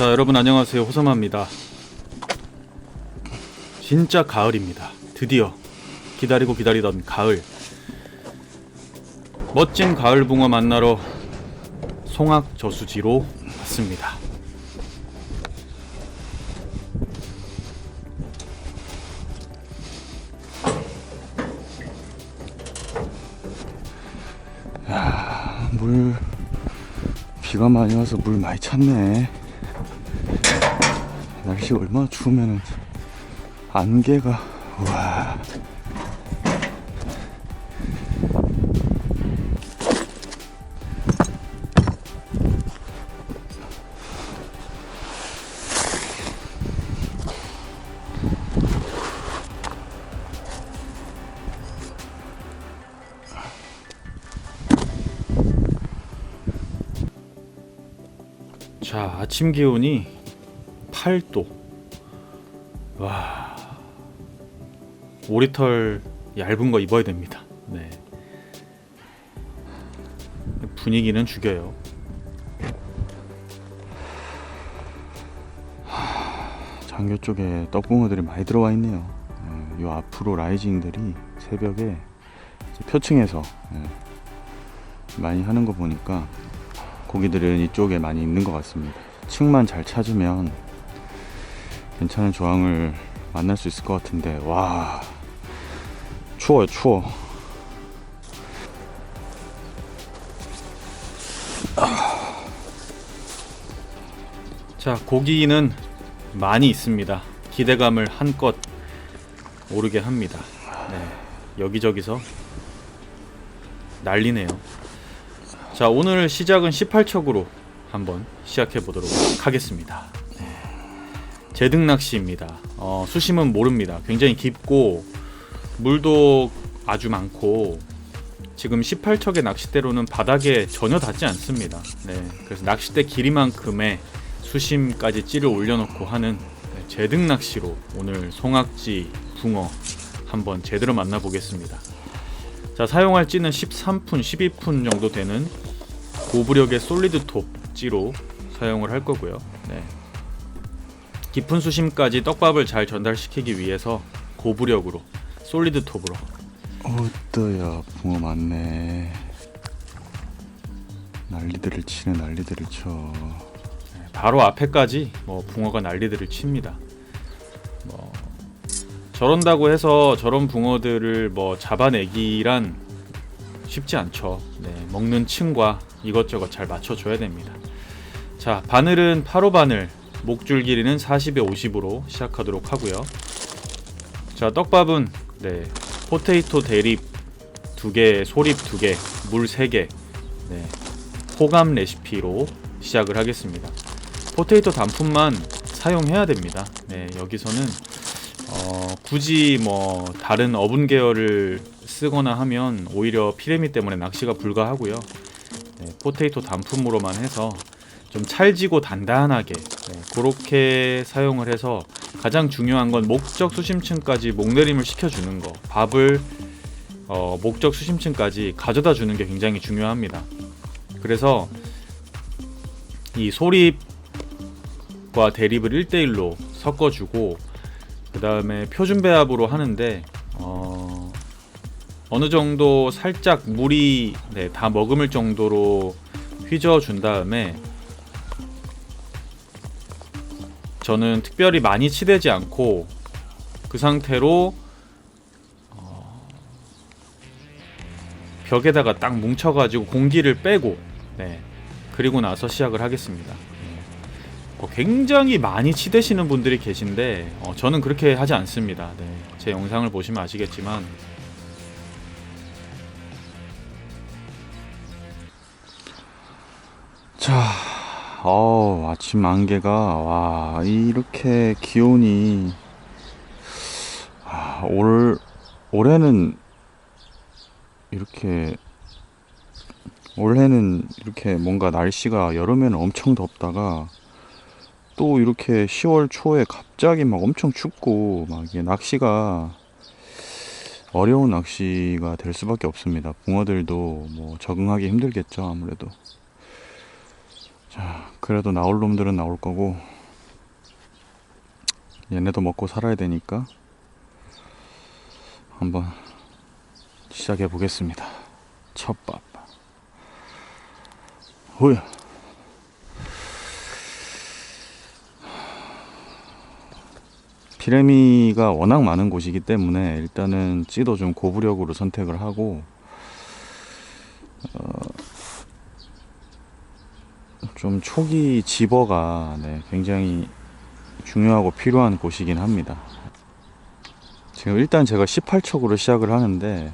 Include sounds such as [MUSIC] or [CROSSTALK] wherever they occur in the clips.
자 여러분 안녕하세요. 호서마입니다. 진짜 가을입니다. 드디어 기다리고 기다리던 가을. 멋진 가을 붕어 만나러 송악 저수지로 왔습니다. 물 비가 많이 와서 물 많이 찼네 날씨가 얼마나 추우면은 안개가 우와. 자 아침 기온이 8도 와 오리털 얇은 거 입어야 됩니다. 네. 분위기는 죽여요. 장교 쪽에 떡붕어들이 많이 들어와 있네요. 예, 요 앞으로 라이징들이 새벽에 표층에서 예, 많이 하는 거 보니까 고기들은 이쪽에 많이 있는 것 같습니다. 층만 잘 찾으면 괜찮은 조항을 만날 수 있을 것 같은데 와. 추워요 추워. 자 고기는 많이 있습니다. 기대감을 한껏 오르게 합니다. 네, 여기저기서 난리네요. 자 오늘 시작은 18척으로 한번 시작해 보도록 하겠습니다. 네. 제등 낚시입니다 어, 수심은 모릅니다 굉장히 깊고 물도 아주 많고 지금 18척의 낚싯대로는 바닥에 전혀 닿지 않습니다 네, 그래서 낚싯대 길이만큼의 수심까지 찌를 올려놓고 하는 네, 제등 낚시로 오늘 송악지 붕어 한번 제대로 만나보겠습니다. 자 사용할 찌는 13푼, 12푼 정도 되는 고부력의 솔리드 톱 찌로 사용을 할 거고요. 네. 깊은 수심까지 떡밥을 잘 전달시키기 위해서 고부력으로 솔리드 톱으로 어떠야 붕어 많네 난리들을 치네 난리들을 쳐 바로 앞에까지 뭐 붕어가 난리들을 칩니다. 뭐 저런다고 해서 저런 붕어들을 뭐 잡아내기란 쉽지 않죠. 네, 먹는 층과 이것저것 잘 맞춰줘야 됩니다. 자, 바늘은 8호 바늘, 목줄 길이는 40에 50으로 시작하도록 하고요. 자, 떡밥은 네, 포테이토 대립 두 개, 소립 두 개, 물세 개, 네, 호감 레시피로 시작을 하겠습니다. 포테이토 단품만 사용해야 됩니다. 네, 여기서는 어, 굳이 뭐 다른 어분 계열을 쓰거나 하면 오히려 피레미 때문에 낚시가 불가하고요. 네, 포테이토 단품으로만 해서 좀 찰지고 단단하게 네, 그렇게 사용을 해서 가장 중요한 건 목적 수심층까지 목내림을 시켜주는 거. 밥을 어, 목적 수심층까지 가져다 주는 게 굉장히 중요합니다. 그래서 이 소립과 대립을 1대1로 섞어주고 그 다음에 표준 배합으로 하는데 어, 어느 정도 살짝 물이 네, 다 머금을 정도로 휘저어 준 다음에 저는 특별히 많이 치대지 않고 그 상태로 어, 벽에다가 딱 뭉쳐가지고 공기를 빼고 네, 그리고 나서 시작을 하겠습니다. 어, 굉장히 많이 치대시는 분들이 계신데 어, 저는 그렇게 하지 않습니다. 네, 제 영상을 보시면 아시겠지만 자, 어 아침 안개가 와 이렇게 기온이 아, 올 올해는 이렇게 올해는 이렇게 뭔가 날씨가 여름에는 엄청 덥다가 또 이렇게 10월 초에 갑자기 막 엄청 춥고 막 이게 낚시가 어려운 낚시가 될 수밖에 없습니다. 붕어들도 뭐 적응하기 힘들겠죠 아무래도. 자, 그래도 나올 놈들은 나올 거고 얘네도 먹고 살아야 되니까 한번 시작해 보겠습니다. 첫밥. 호야. 피레미가 워낙 많은 곳이기 때문에 일단은 찌도 좀 고부력으로 선택을 하고 어, 좀 초기 집어가 네, 굉장히 중요하고 필요한 곳이긴 합니다. 지금 일단 제가 18척으로 시작을 하는데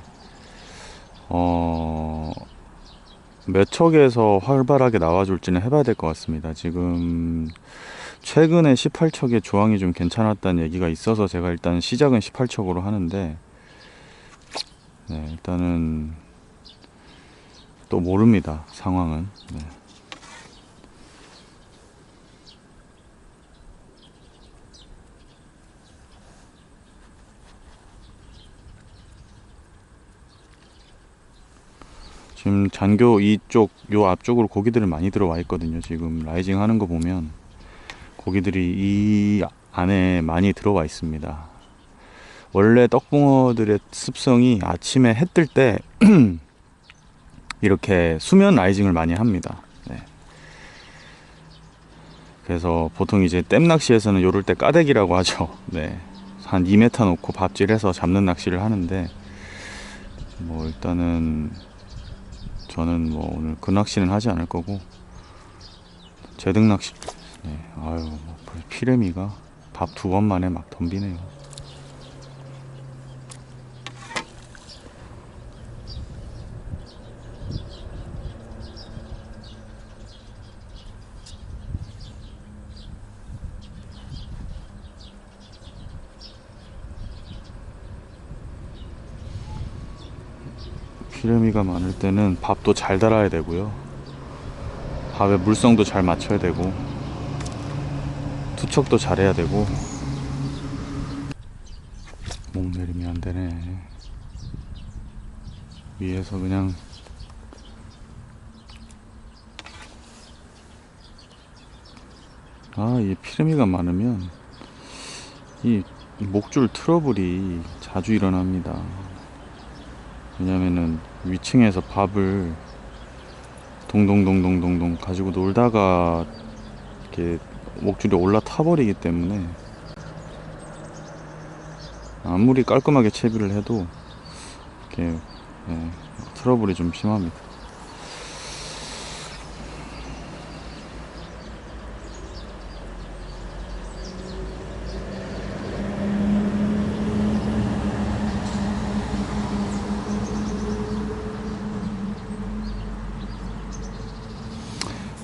어, 몇 척에서 활발하게 나와줄지는 해봐야 될 것 같습니다. 지금 최근에 18척의 조항이 좀 괜찮았다는 얘기가 있어서 제가 일단 시작은 18척으로 하는데 네, 일단은 또 모릅니다 상황은 네. 지금 잔교 이쪽 요 앞쪽으로 고기들이 많이 들어와 있거든요 지금 라이징 하는 거 보면 고기들이 이 안에 많이 들어와 있습니다 원래 떡붕어들의 습성이 아침에 해 뜰 때 [CLEARS THROAT] 이렇게 수면 라이징을 많이 합니다 네. 그래서 보통 이제 댐 낚시에서는 요럴 때 까대기라고 하죠 [LAUGHS] 네. 한 2m 놓고 밥질해서 잡는 낚시를 하는데 뭐 일단은 저는 뭐 오늘 그 낚시는 하지 않을 거고 제등 낚시 네, 아유 뭐 피레미가 밥 두 번 만에 막 덤비네요 피레미가 많을 때는 밥도 잘 달아야 되고요. 밥의 물성도 잘 맞춰야 되고 투척도 잘 해야 되고 목 내리면 안 되네. 위에서 그냥 아, 이 피레미가 많으면 이 목줄 트러블이 자주 일어납니다. 왜냐면은 위층에서 밥을 동동동동동동 가지고 놀다가 이렇게 목줄이 올라타 버리기 때문에 아무리 깔끔하게 채비를 해도 이렇게 예, 트러블이 좀 심합니다.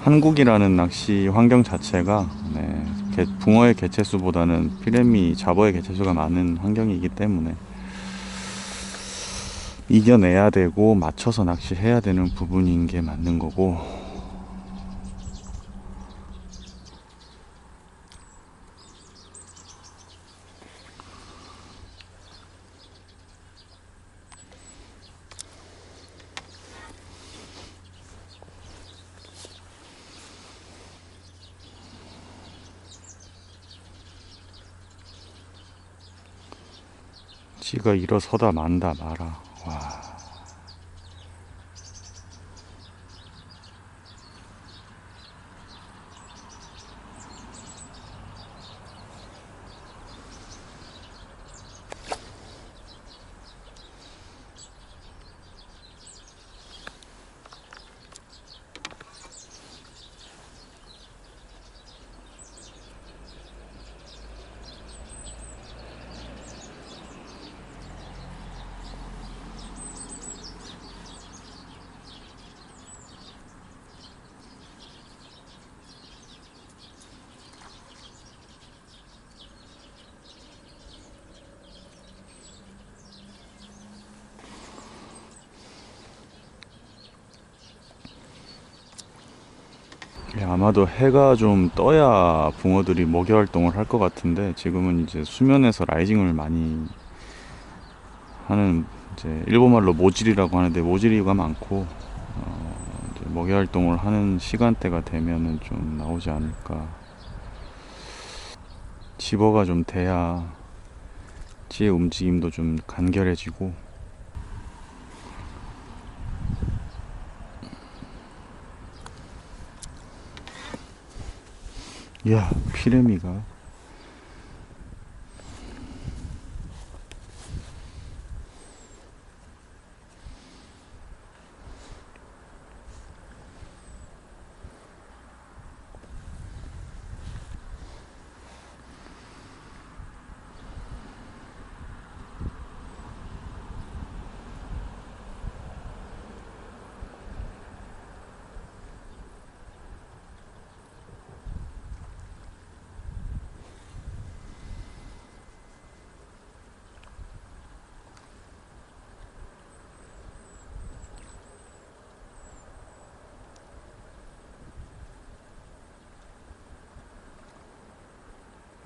한국이라는 낚시 환경 자체가 네, 개- 붕어의 개체수보다는 피레미 잡어의 개체수가 많은 환경이기 때문에 이겨내야 되고 맞춰서 낚시해야 되는 부분인 게 맞는 거고 지가 일어서다 만다 마라 와 예, 아마도 해가 좀 떠야 붕어들이 먹이 활동을 할 것 같은데 지금은 이제 수면에서 라이징을 많이 하는 이제 일본말로 모질이라고 하는데 모질이가 많고 어, 먹이 활동을 하는 시간대가 되면은 좀 나오지 않을까. 집어가 좀 돼야 찌의 움직임도 좀 간결해지고 이야 피레미가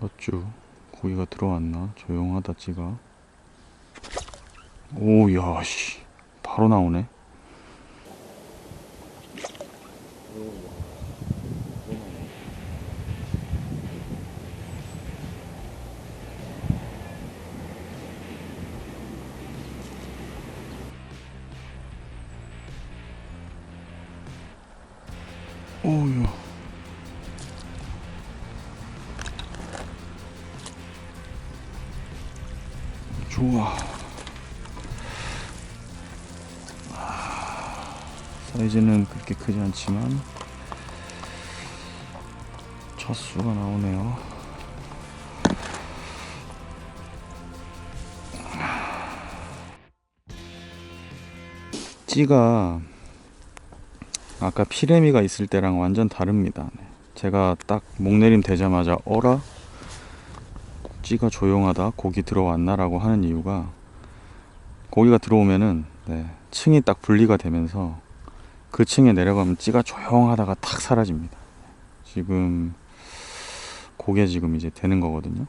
어쭈 고기가 들어왔나? 조용하다 찌가. 오야 씨. 바로 나오네. 오 크지 않지만 첫 수가 나오네요. 찌가 아까 피레미가 있을 때랑 완전 다릅니다. 네. 제가 딱 목내림 되자마자 어라 찌가 조용하다 고기 들어왔나 라고 하는 이유가 고기가 들어오면은 네, 층이 딱 분리가 되면서 그 층에 내려가면 찌가 조용하다가 탁 사라집니다. 지금 고개 지금 이제 되는 거거든요.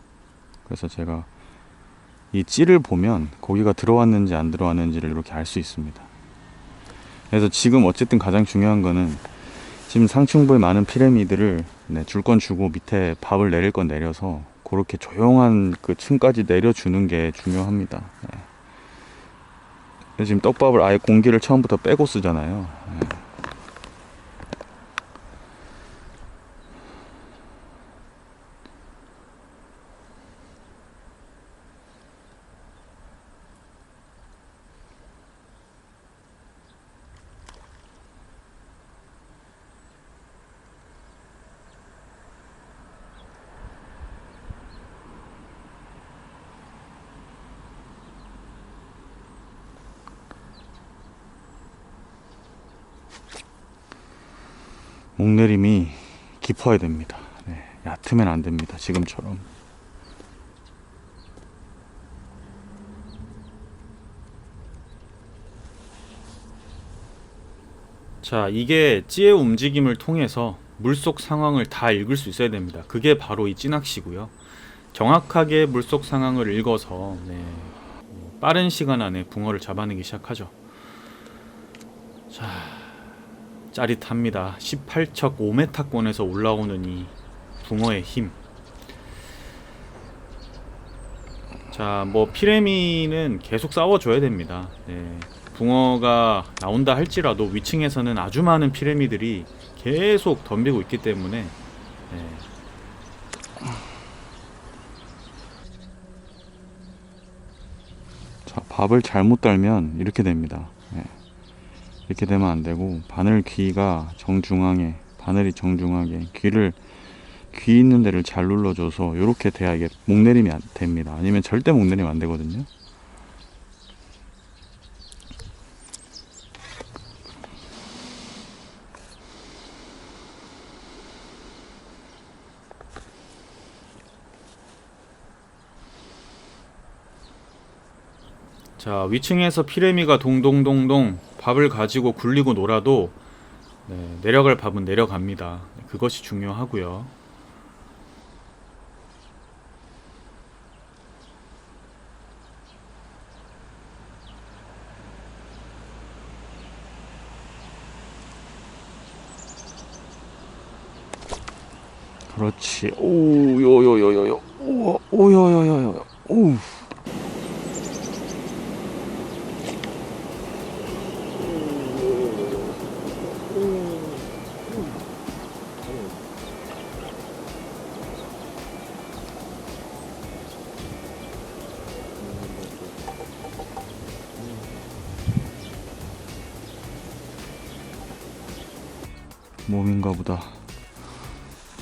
그래서 제가 이 찌를 보면 고기가 들어왔는지 안 들어왔는지를 이렇게 알 수 있습니다. 그래서 지금 어쨌든 가장 중요한 거는 지금 상층부에 많은 피라미드를 네, 줄 건 주고 밑에 밥을 내릴 건 내려서 그렇게 조용한 그 층까지 내려주는 게 중요합니다. 네. 지금 떡밥을 아예 공기를 처음부터 빼고 쓰잖아요. 네. 목내림이 깊어야 됩니다. 네, 얕으면 안 됩니다. 지금처럼. 자, 이게 찌의 움직임을 통해서 물속 상황을 다 읽을 수 있어야 됩니다. 그게 바로 이 찌낚시고요. 정확하게 물속 상황을 읽어서 네, 어, 빠른 시간 안에 붕어를 잡아내기 시작하죠. 자, 짜릿합니다. 18척 5m권에서 올라오는 이 붕어의 힘. 자, 뭐 피레미는 계속 싸워줘야 됩니다. 네. 붕어가 나온다 할지라도 위층에서는 아주 많은 피라미들이 계속 덤비고 있기 때문에 네. 자, 밥을 잘못 달면 이렇게 됩니다. 네. 이렇게 되면 안 되고 바늘 귀가 정중앙에 바늘이 정중하게 귀를 귀 있는 데를 잘 눌러줘서 이렇게 돼야 이게 목내림이 안 됩니다. 아니면 절대 목내림 안 되거든요. 자 위층에서 피레미가 동동동동 밥을 가지고 굴리고 놀아도 네, 내려갈 밥은 내려갑니다. 그것이 중요하고요. 그렇지. 오, 요, 요, 요, 요, 요. 오, 오, 요, 요, 요, 요. 오.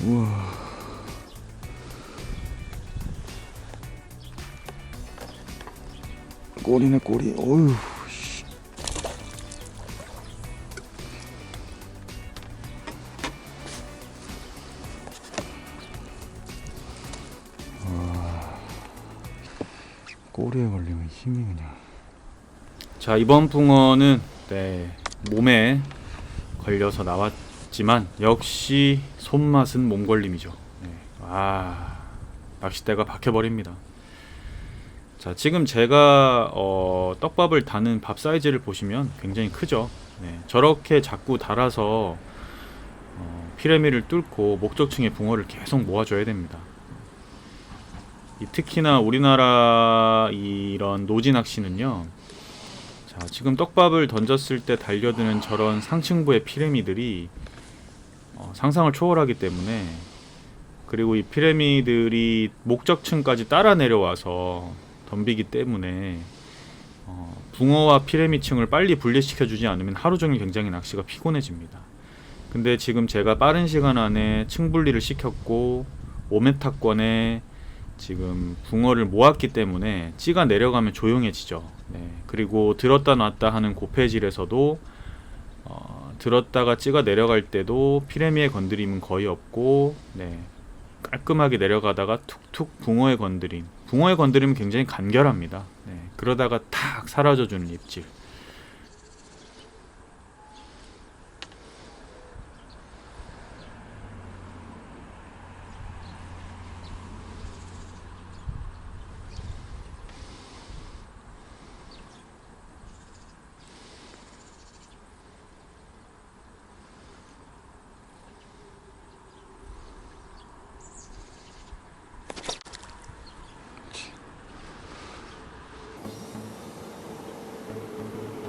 우와. 꼬리네 꼬리. 어휴. 씨. 와. 꼬리에 걸리면 힘이 그냥. 자 이번 붕어는 네, 몸에 걸려서 나왔 지만 역시 손맛은 몸걸림이죠. 네. 아 낚싯대가 박혀버립니다. 자 지금 제가 어, 떡밥을 다는 밥 사이즈를 보시면 굉장히 크죠. 네, 저렇게 자꾸 달아서 어, 피라미를 뚫고 목적층의 붕어를 계속 모아줘야 됩니다. 이 특히나 우리나라 이런 노지 낚시는요. 자, 지금 떡밥을 던졌을 때 달려드는 저런 상층부의 피라미들이 어, 상상을 초월하기 때문에 그리고 이 피라미들이 목적층까지 따라 내려와서 덤비기 때문에 어, 붕어와 피라미층을 빨리 분리시켜 주지 않으면 하루 종일 굉장히 낚시가 피곤해집니다. 근데 지금 제가 빠른 시간 안에 층 분리를 시켰고 5m권에 지금 붕어를 모았기 때문에 찌가 내려가면 조용해지죠. 네. 그리고 들었다 놨다 하는 고폐질에서도 어, 들었다가 찌가 내려갈 때도 피레미의 건드림은 거의 없고 네. 깔끔하게 내려가다가 툭툭 붕어의 건드림. 붕어의 건드림은 굉장히 간결합니다. 네. 그러다가 탁 사라져주는 입질.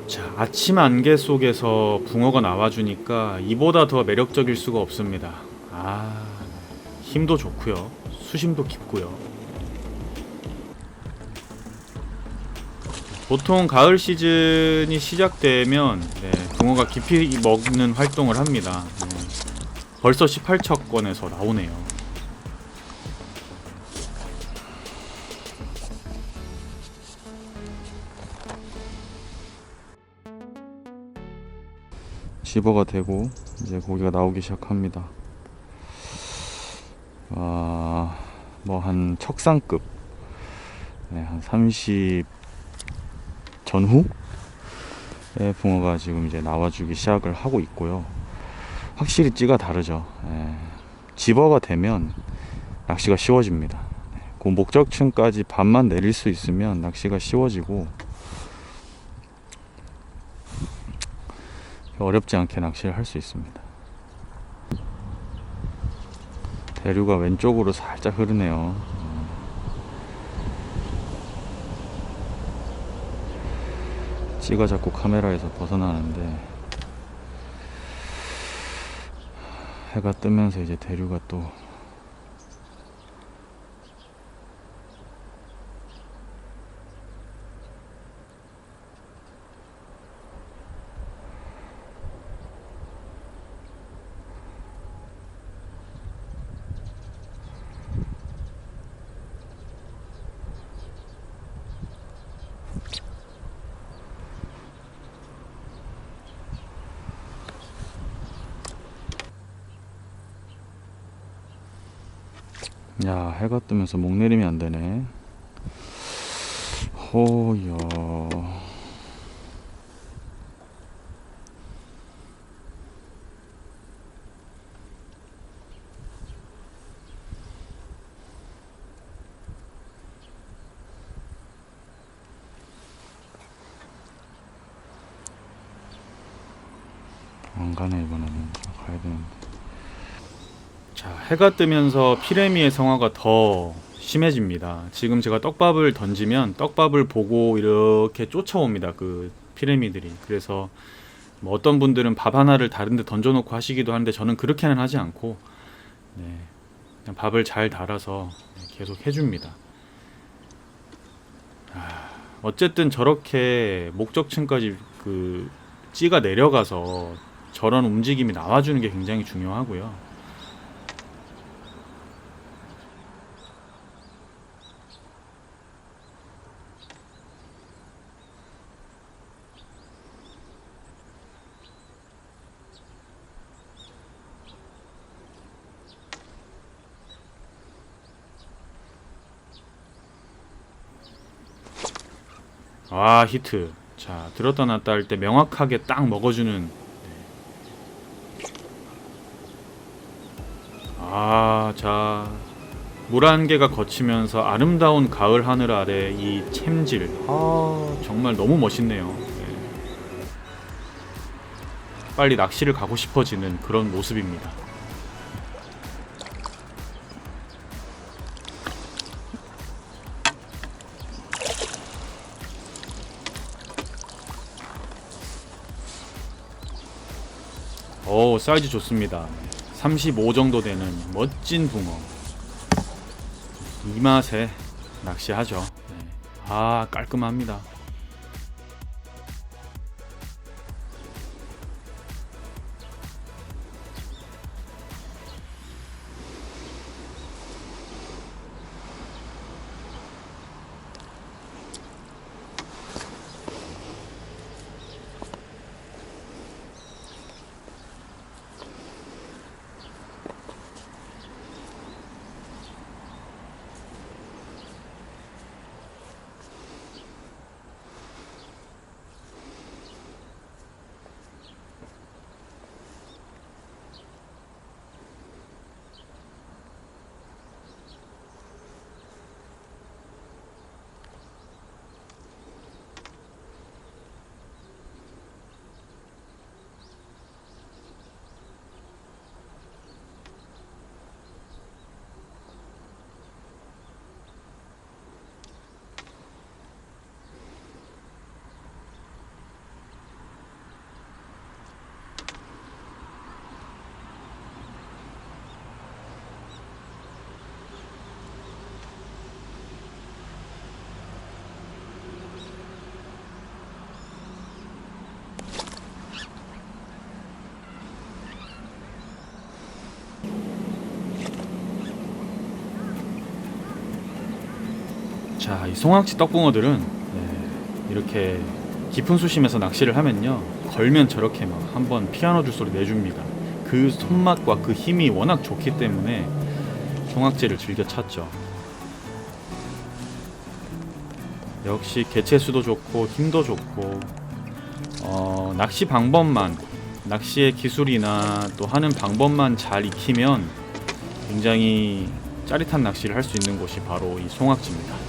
자, 아침 안개 속에서 붕어가 나와주니까 이보다 더 매력적일 수가 없습니다. 아, 힘도 좋고요. 수심도 깊고요. 보통 가을 시즌이 시작되면 네, 붕어가 깊이 먹는 활동을 합니다. 네. 벌써 18척권에서 나오네요. 집어가 되고 이제 고기가 나오기 시작합니다. 아, 뭐 한 척상급, 네, 한 30 전후 의 붕어가 지금 이제 나와주기 시작을 하고 있고요. 확실히 찌가 다르죠. 예, 집어가 되면 낚시가 쉬워집니다. 네, 그 목적층까지 반만 내릴 수 있으면 낚시가 쉬워지고 어렵지 않게 낚시를 할 수 있습니다. 대류가 왼쪽으로 살짝 흐르네요. 찌가 자꾸 카메라에서 벗어나는데 해가 뜨면서 이제 대류가 또 야 해가 뜨면서 목 내림이 안 되네. 호여. 안 가네 이번에는 가야 되는데. 자, 해가 뜨면서 피레미의 성화가 더 심해집니다. 지금 제가 떡밥을 던지면 떡밥을 보고 이렇게 쫓아옵니다. 그 피레미들이. 그래서 뭐 어떤 분들은 밥 하나를 다른데 던져놓고 하시기도 하는데 저는 그렇게는 하지 않고 네, 그냥 밥을 잘 달아서 계속 해줍니다. 아, 어쨌든 저렇게 목적층까지 그 찌가 내려가서 저런 움직임이 나와주는 게 굉장히 중요하고요. 아 히트. 자 들었다 놨다 할 때 명확하게 딱 먹어주는. 아자 물한 개가 거치면서 아름다운 가을 하늘 아래 이 챔질. 아 정말 너무 멋있네요. 네. 빨리 낚시를 가고 싶어지는 그런 모습입니다. 오 사이즈 좋습니다. 35 정도 되는 멋진 붕어. 이 맛에 낚시하죠. 네. 아 깔끔합니다 자, 이 송악지 떡붕어들은 네, 이렇게 깊은 수심에서 낚시를 하면요 걸면 저렇게 막 한번 피아노 줄 소리 내줍니다. 그 손맛과 그 힘이 워낙 좋기 때문에 송악지를 즐겨 찾죠. 역시 개체수도 좋고 힘도 좋고 어, 낚시 방법만 낚시의 기술이나 또 하는 방법만 잘 익히면 굉장히 짜릿한 낚시를 할 수 있는 곳이 바로 이 송악지입니다.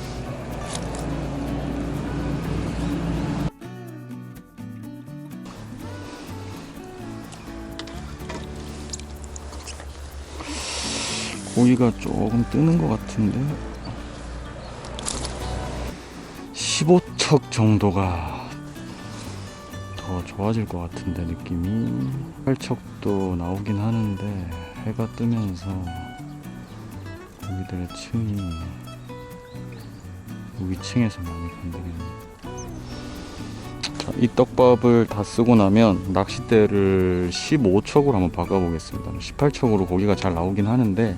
고기가 조금 뜨는 것 같은데. 15척 정도가 더 좋아질 것 같은데 느낌이. 8척도 나오긴 하는데 해가 뜨면서 고기들의 층이 위층에서 많이 건드리네 자, 이 떡밥을 다 쓰고 나면 낚싯대를 15척으로 한번 바꿔보겠습니다. 18척으로 고기가 잘 나오긴 하는데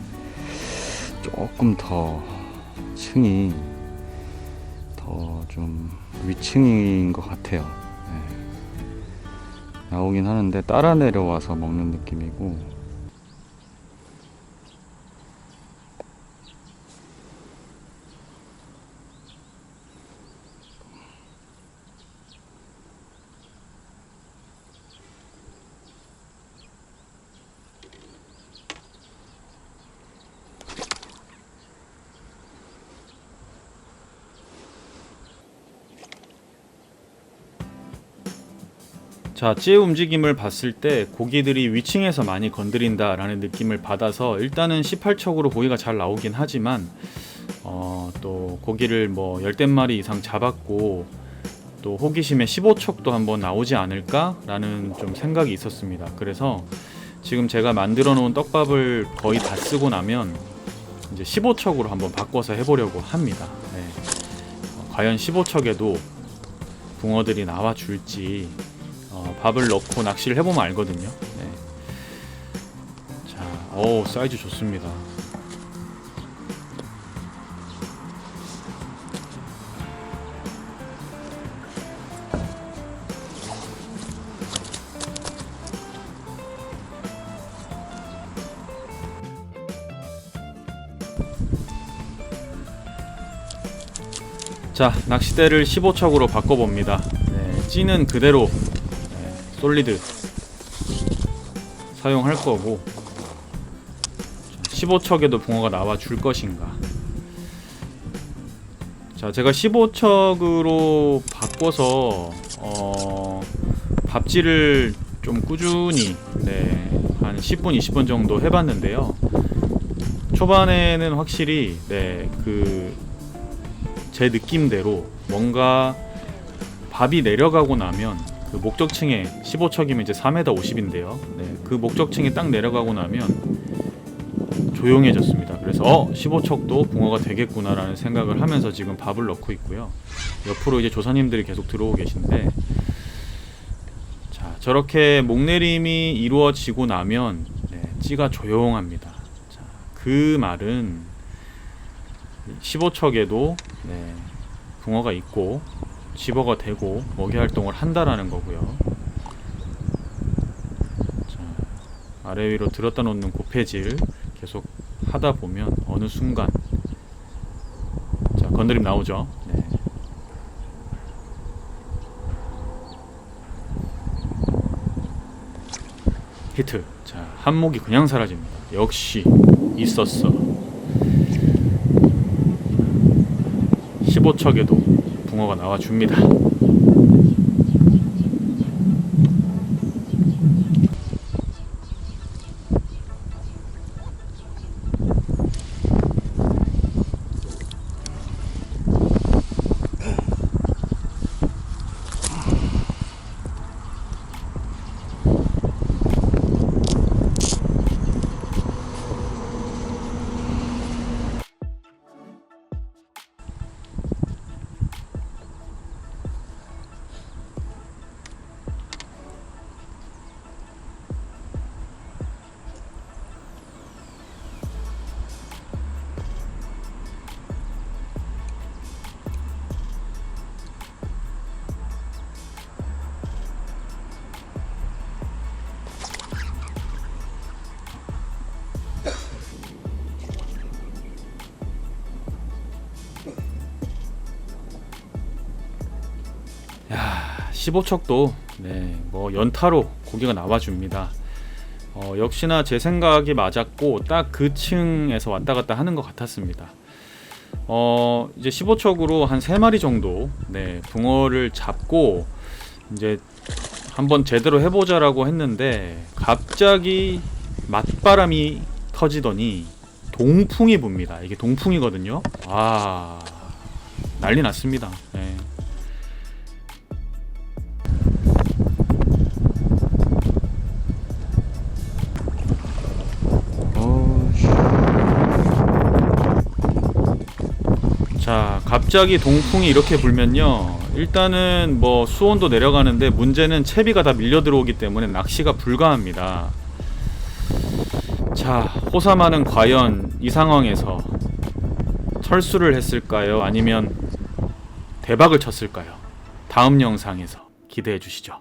조금 더 층이 더 좀 위층인 것 같아요. 네. 나오긴 하는데 따라 내려와서 먹는 느낌이고 자, 찌의 움직임을 봤을 때 고기들이 위층에서 많이 건드린다라는 느낌을 받아서 일단은 18척으로 고기가 잘 나오긴 하지만 어, 또 고기를 뭐 열댓 마리 이상 잡았고 또 호기심에 15척도 한번 나오지 않을까라는 좀 생각이 있었습니다. 그래서 지금 제가 만들어 놓은 떡밥을 거의 다 쓰고 나면 이제 15척으로 한번 바꿔서 해보려고 합니다. 네. 어, 과연 15척에도 붕어들이 나와 줄지 어, 밥을 넣고 낚시를 해보면 알거든요. 네. 자, 오 사이즈 좋습니다. 자, 낚싯대를 15척으로 바꿔봅니다. 네, 찌는 그대로 네, 솔리드. 사용할 거고. 15척에도 붕어가 나와 줄 것인가. 자 제가 15척으로 바꿔서 어, 밥질을 좀 꾸준히 네, 한 10분 20분 정도 해봤는데요. 초반에는 확실히 네, 그 제 느낌대로 뭔가 밥이 내려가고 나면 그 목적층에 15척이면 이제 3m 50인데요. 네, 그 목적층에 딱 내려가고 나면 조용해졌습니다. 그래서 어 15척도 붕어가 되겠구나라는 생각을 하면서 지금 밥을 넣고 있고요. 옆으로 이제 조사님들이 계속 들어오고 계신데 자 저렇게 목내림이 이루어지고 나면 네, 찌가 조용합니다. 자, 그 말은 15척에도 네, 붕어가 있고 집어가 되고 먹이 활동을 한다라는 거고요. 자, 아래 위로 들었다 놓는 고패질 계속 하다 보면 어느 순간 자 건드림 나오죠. 네. 히트. 자 한목이 그냥 사라집니다. 역시 있었어. 15척에도 붕어가 나와 줍니다. 15척도 네, 뭐 연타로 고기가 나와 줍니다. 어, 역시나 제 생각이 맞았고 딱 그 층에서 왔다 갔다 하는 것 같았습니다. 어, 이제 15척으로 한 3마리 정도 네, 붕어를 잡고 이제 한번 제대로 해보자라고 했는데 갑자기 맞바람이 터지더니 동풍이 붑니다. 이게 동풍이거든요. 아 난리 났습니다. 네. 갑자기 동풍이 이렇게 불면요. 일단은 뭐 수온도 내려가는데 문제는 채비가 다 밀려 들어오기 때문에 낚시가 불가합니다. 자, 호사마는 과연 이 상황에서 철수를 했을까요? 아니면 대박을 쳤을까요? 다음 영상에서 기대해 주시죠.